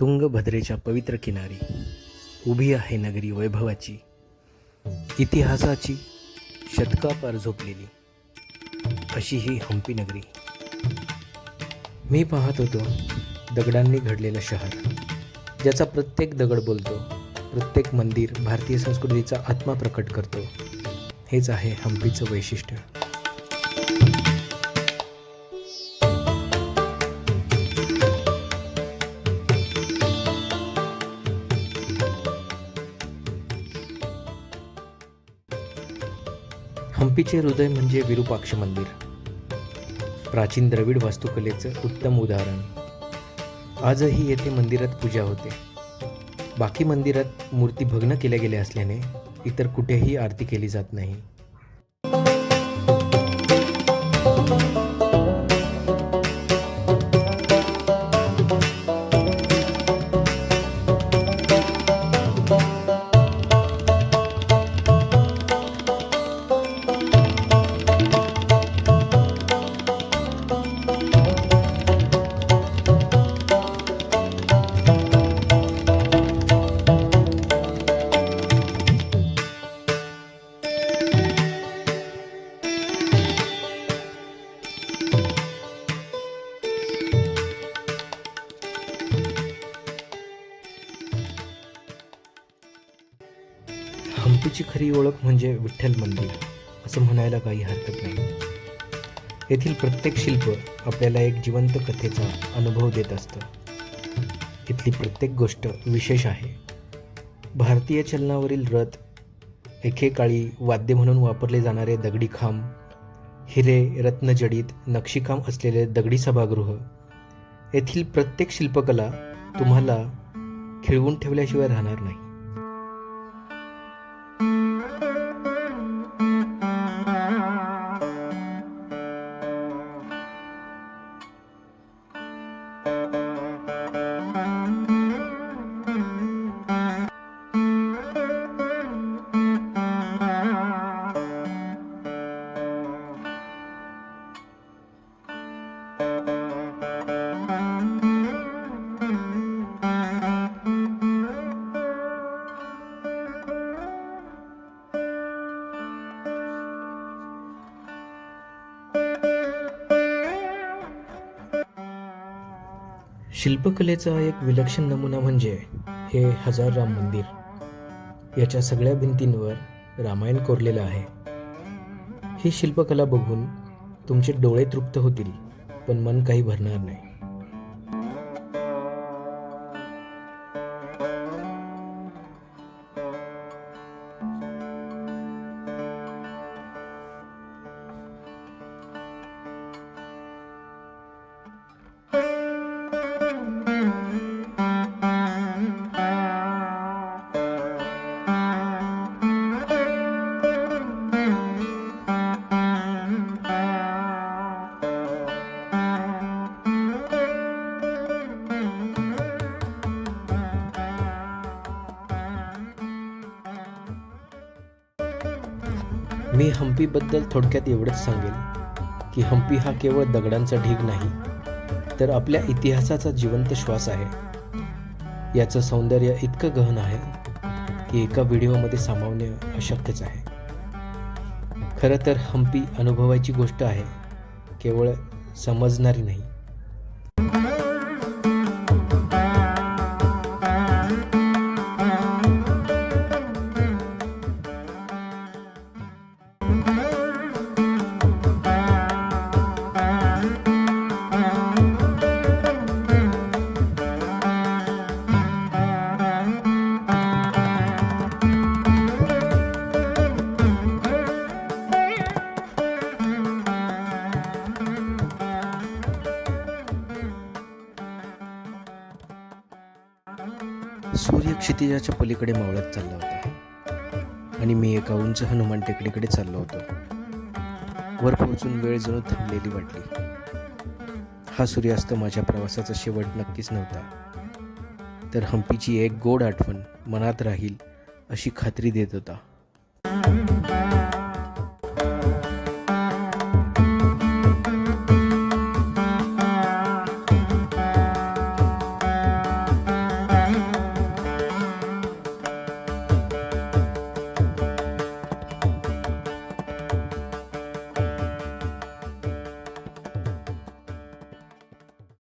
तुंगभद्रेच्या पवित्र किनारी. उभी आहे नगरी वैभवाची. इतिहासाची शतकापार झोपलेली. अशी ही हम्पी नगरी. मी पाहत होतो दगडांनी घडलेलं शहर ज्याचा प्रत्येक दगड बोलतो प्रत्येक मंदिर भारतीय संस्कृतीचा आत्मा प्रकट करतो. हेच आहे हम्पीचं वैशिष्ट्य. हम्पीचे हृदय म्हणजे विरूपाक्ष मंदिर. प्राचीन द्रविड वास्तुकलेचं उत्तम उदाहरण. आजही येथे मंदिरात पूजा होते. बाकी मंदिरात मूर्ती भग्न केल्या गेल्या असल्याने इतर कुठेही आरती केली जात नाही. हम्पीची खरी ओळख म्हणजे विठ्ठल मंदिर असं म्हणायला काही हरकत नाही. येथील प्रत्येक शिल्प आपल्याला एक जिवंत कथेचा अनुभव देत असतं. इथली प्रत्येक गोष्ट विशेष आहे. भारतीय चलनावरील रथ एकेकाळी वाद्य म्हणून वापरले जाणारे दगडी खांब हिरे रत्नजडित नक्षीकाम असलेले दगडी सभागृह येथील प्रत्येक शिल्पकला तुम्हाला खिळवून ठेवल्याशिवाय राहणार नाही. शिल्पकलेचा एक विलक्षण नमुना म्हणजे हे हजार राम मंदिर. याच्या सगळ्या भिंतींवर रामायण कोरलेलं आहे. ही शिल्पकला बघून तुमचे डोळे तृप्त होतील पण मन काही भरणार नाही. मी हम्पीबद्दल थोडक्यात एवढंच सांगेन की हम्पी हा केवळ दगडांचा ढीग नाही तर आपल्या इतिहासाचा जिवंत श्वास आहे. याचं सौंदर्य इतकं गहन आहे की एका व्हिडिओमध्ये सामावणे अशक्यच आहे. खरं तर हम्पी अनुभवायची गोष्ट आहे केवळ समजणारी नाही. सूर्य क्षितिजाच्या पलीकडे मावळत चालला होता. आणि मी एका उंच हनुमान टेकडीकडे चाललो होतो. वर पोहोचून वेळ जणू थांबलेली वाटली. हा सूर्यास्त माझ्या प्रवासाचा शेवट नक्कीच नव्हता. तर हम्पीची एक गोड आठवण मनात राहील अशी खात्री देत होता.